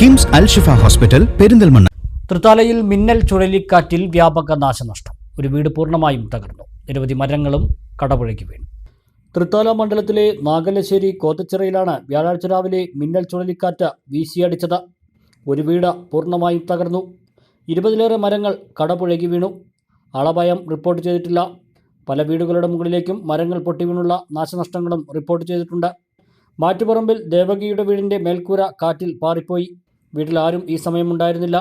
KIMS Al Shifa hospital Perinthalmanna. തൃത്താലയിൽ മിന്നൽ ചുഴലിക്കാറ്റിൽ വ്യാപക നാശനഷ്ടം. ഒരു വീട് പൂർണമായും തകർന്നു. നിരവധി മരങ്ങളും കടപുഴകി വീണു. തൃത്താല മണ്ഡലത്തിലെ നാഗലശ്ശേരി കോത്തച്ചിറയിലാണ് വ്യാഴാഴ്ച രാവിലെ മിന്നൽ ചുഴലിക്കാറ്റ് വീശിയടിച്ചത്. ഒരു വീട് പൂർണമായും തകർന്നു. ഇരുപതിലേറെ മരങ്ങൾ കടപുഴകി വീണു. ആളപായം റിപ്പോർട്ട് ചെയ്തിട്ടില്ല. പല വീടുകളുടെ മുകളിലേക്കും മരങ്ങൾ പൊട്ടി വീണുള്ള നാശനഷ്ടങ്ങളും റിപ്പോർട്ട് ചെയ്തിട്ടുണ്ട്. മാറ്റുപറമ്പിൽ ദേവകിയുടെ വീടിന്റെ മേൽക്കൂര കാറ്റിൽ പാറിപ്പോയി. വീട്ടിൽ ആരും ഈ സമയമുണ്ടായിരുന്നില്ല.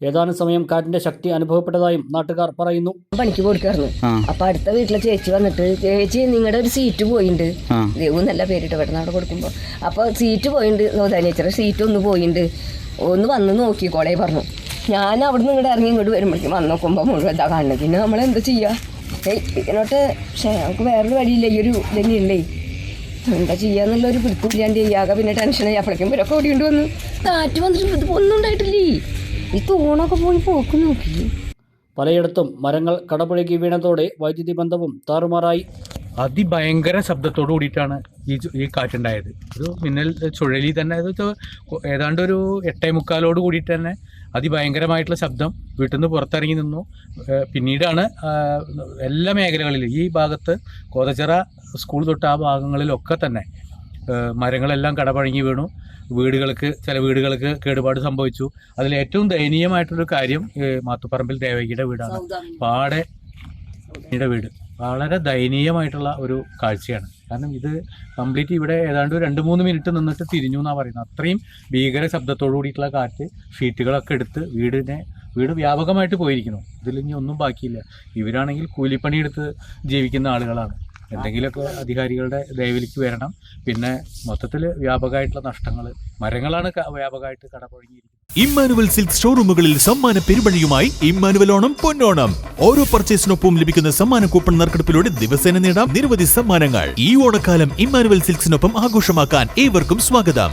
ഏതാനും സമയം കാറ്റിന്റെ ശക്തി അനുഭവപ്പെട്ടതായും നാട്ടുകാർ പറയുന്നു. പണിക്ക് കൊടുക്കായിരുന്നു. അപ്പൊ അടുത്ത വീട്ടിലെ ചേച്ചി വന്നിട്ട് ചേച്ചി നിങ്ങളുടെ ഒരു സീറ്റ് പോയിണ്ട്. ദൈവം നല്ല പേരിട്ട് പെട്ടെന്ന് അവിടെ കൊടുക്കുമ്പോ. അപ്പൊ സീറ്റ് പോയിണ്ട്. നോദാനേച്ചറ സീറ്റ് ഒന്ന് പോയിണ്ട്. ഒന്ന് വന്ന് നോക്കിക്കോളെ പറഞ്ഞു. ഞാൻ അവിടെ നിന്ന് ഇങ്ങോട്ട് ഇറങ്ങി ഇങ്ങോട്ട് വരുമ്പോഴേക്കും വന്ന് നോക്കുമ്പോൾ മുഴുവൻ ഇതാ കാണുന്നത്. പിന്നെ നമ്മൾ എന്താ ചെയ്യാ? ഏയ് ഇതിനോട്ട് പക്ഷേ നമുക്ക് വേറൊരു വഴിയില്ല. ഈ ഒരു ഇതന്നെയുണ്ടേ എന്താ ചെയ്യാന്നുള്ള ഒരു പിടുത്തില്ലാണ്ട് ചെയ്യാകെ പിന്നെ ടെൻഷനായി അപ്പോഴേക്കും ഇവരൊക്കെ ഓടിക്കൊണ്ട് വന്നു കാറ്റ് വന്നിട്ട് ഒന്നും ഉണ്ടായിട്ടില്ലേ? ഈ തൂണൊക്കെ പോയി പോക്ക് നോക്കി. പലയിടത്തും മരങ്ങൾ കടപുഴകി വീണതോടെ വൈദ്യുതി ബന്ധവും താറുമാറായി. അതിഭയങ്കര ശബ്ദത്തോട് കൂടിയിട്ടാണ് ഈ ഈ കാറ്റുണ്ടായത്. ഒരു മിന്നൽ ചുഴലി തന്നെ അത് ഏതാണ്ട് ഒരു എട്ടേ മുക്കാലോട് കൂടിയിട്ട് തന്നെ അതിഭയങ്കരമായിട്ടുള്ള ശബ്ദം വീട്ടിൽ നിന്ന് പുറത്തിറങ്ങി നിന്നു. പിന്നീടാണ് എല്ലാ മേഖലകളിലും ഈ ഭാഗത്ത് കോതച്ചിറ സ്കൂൾ തൊട്ട് ആ ഭാഗങ്ങളിലൊക്കെ തന്നെ മരങ്ങളെല്ലാം കടപഴങ്ങി വീണു. വീടുകൾക്ക് ചില വീടുകൾക്ക് കേടുപാട് സംഭവിച്ചു. അതിൽ ഏറ്റവും ദയനീയമായിട്ടൊരു കാര്യം മാത്തുപറമ്പിൽ മാത്തുപ്പറമ്പിൽ ദേവകിയുടെ വീടാണ്. പാടെ വീട്. വളരെ ദയനീയമായിട്ടുള്ള ഒരു കാഴ്ചയാണ്. കാരണം ഇത് കംപ്ലീറ്റ് ഇവിടെ ഏതാണ്ട് രണ്ട് മൂന്ന് മിനിറ്റ് നിന്നിട്ട് തിരിഞ്ഞു എന്നാണ് പറയുന്നത്. അത്രയും ഭീകര ശബ്ദത്തോടു കൂടിയിട്ടുള്ള കാറ്റ് ഷീറ്റുകളൊക്കെ എടുത്ത് വീടിനെ വീട് വ്യാപകമായിട്ട് പോയിരിക്കുന്നു. ഇതിൽ ഇനി ഒന്നും ബാക്കിയില്ല. ഇവരാണെങ്കിൽ കൂലിപ്പണിയെടുത്ത് ജീവിക്കുന്ന ആളുകളാണ്. എന്തെങ്കിലുമൊക്കെ അധികാരികളുടെ ദയവിലേക്ക് വരണം. പിന്നെ മൊത്തത്തിൽ വ്യാപകമായിട്ടുള്ള നഷ്ടങ്ങൾ മരങ്ങളാണ് വ്യാപകമായിട്ട് കടപുഴങ്ങിയിരിക്കുന്നത് ഇമ്മാനുവൽ സിൽക്ക് ഷോറൂമുകളിൽ സമ്മാന പെരുപണിയുമായി ഇമ്മാനുവൽ ഓണം പൊന്നോണം. ഓരോ പർച്ചേസിനൊപ്പം ലഭിക്കുന്ന സമ്മാന കൂപ്പൺ നറുക്കെടുപ്പിലൂടെ ദിവസേന നേടാം നിരവധി സമ്മാനങ്ങൾ. ഈ ഓണക്കാലം ഇമ്മാനുവൽ സിൽക്സിനൊപ്പം ആഘോഷമാക്കാൻ ഏവർക്കും സ്വാഗതം.